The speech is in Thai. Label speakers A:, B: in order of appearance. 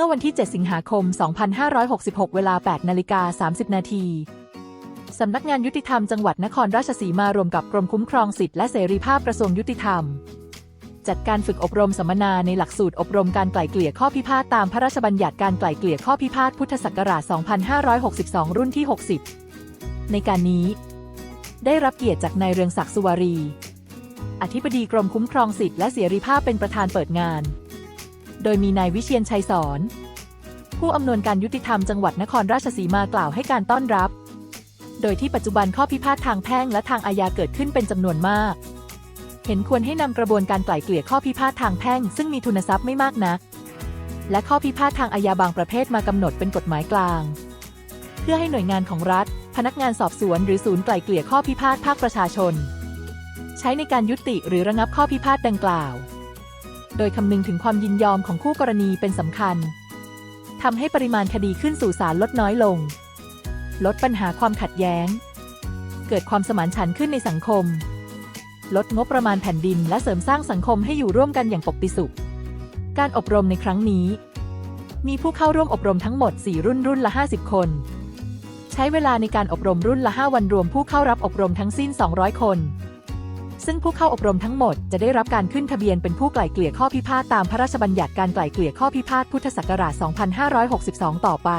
A: มื่อวันที่ 7 สิงหาคม 2566 เวลา 8 นาฬิกา 30 นาทีสำนักงานยุติธรรมจังหวัดนครราชสีมารวมกับกรมคุ้มครองสิทธิและเสรีภาพกระทรวงยุติธรรม จัดการฝึกอบรมสัมมนาในหลักสูตรอบรมการไกล่เกลี่ยข้อพิพาทตามพระราชบัญญัติการไกล่เกลี่ยข้อพิพาทพุทธศักราช 2562 รุ่นที่ 60 ในการนี้ ได้รับเกียรติจากนายเรืองศักดิ์สุวารี อธิบดีกรมคุ้มครองสิทธิและเสรีภาพเป็นประธานเปิดงาน โดยมีนายวิเชียนชัยสอน ผู้อำนวยการยุติธรรมจังหวัดนครราชสีมากล่าวให้การต้อนรับ โดยที่ปัจจุบันข้อพิพาททางแพ่งและทางอาญาเกิดขึ้นเป็นจำนวนมาก เห็นควรให้นำกระบวนการไกล่เกลี่ยข้อพิพาททางแพ่ง ซึ่งมีทุนทรัพย์ไม่มากนัก และข้อพิพาททางอาญาบางประเภทมากำหนดเป็นกฎหมายกลาง เพื่อให้หน่วยงานของรัฐ พนักงานสอบสวน หรือศูนย์ไกล่เกลี่ยข้อพิพาทภาคประชาชน ใช้ในการยุติหรือระงับข้อพิพาทดังกล่าว โดยคำนึงถึงความยินยอมของคู่กรณีเป็นสำคัญทำให้ปริมาณคดีขึ้นสู่ศาลลดน้อยลง ลดปัญหาความขัดแย้ง เกิดความสมานฉันท์ขึ้นในสังคม ลดงบประมาณแผ่นดินและเสริมสร้างสังคมให้อยู่ร่วมกันอย่างปกปิสุข การอบรมในครั้งนี้ มีผู้เข้าร่วมอบรมทั้งหมด 4 รุ่นรุ่นละ 50 คน ใช้เวลาในการอบรมรุ่นละ 5 วันรวมผู้เข้ารับอบรมทั้งสิ้น 200 คน ซึ่งผู้เข้าอบรมทั้งหมดจะได้รับการขึ้นทะเบียนเป็นผู้ไกล่เกลี่ยข้อพิพาทตามพระราชบัญญัติการไกล่เกลี่ยข้อพิพาทพุทธศักราช 2562 ต่อไป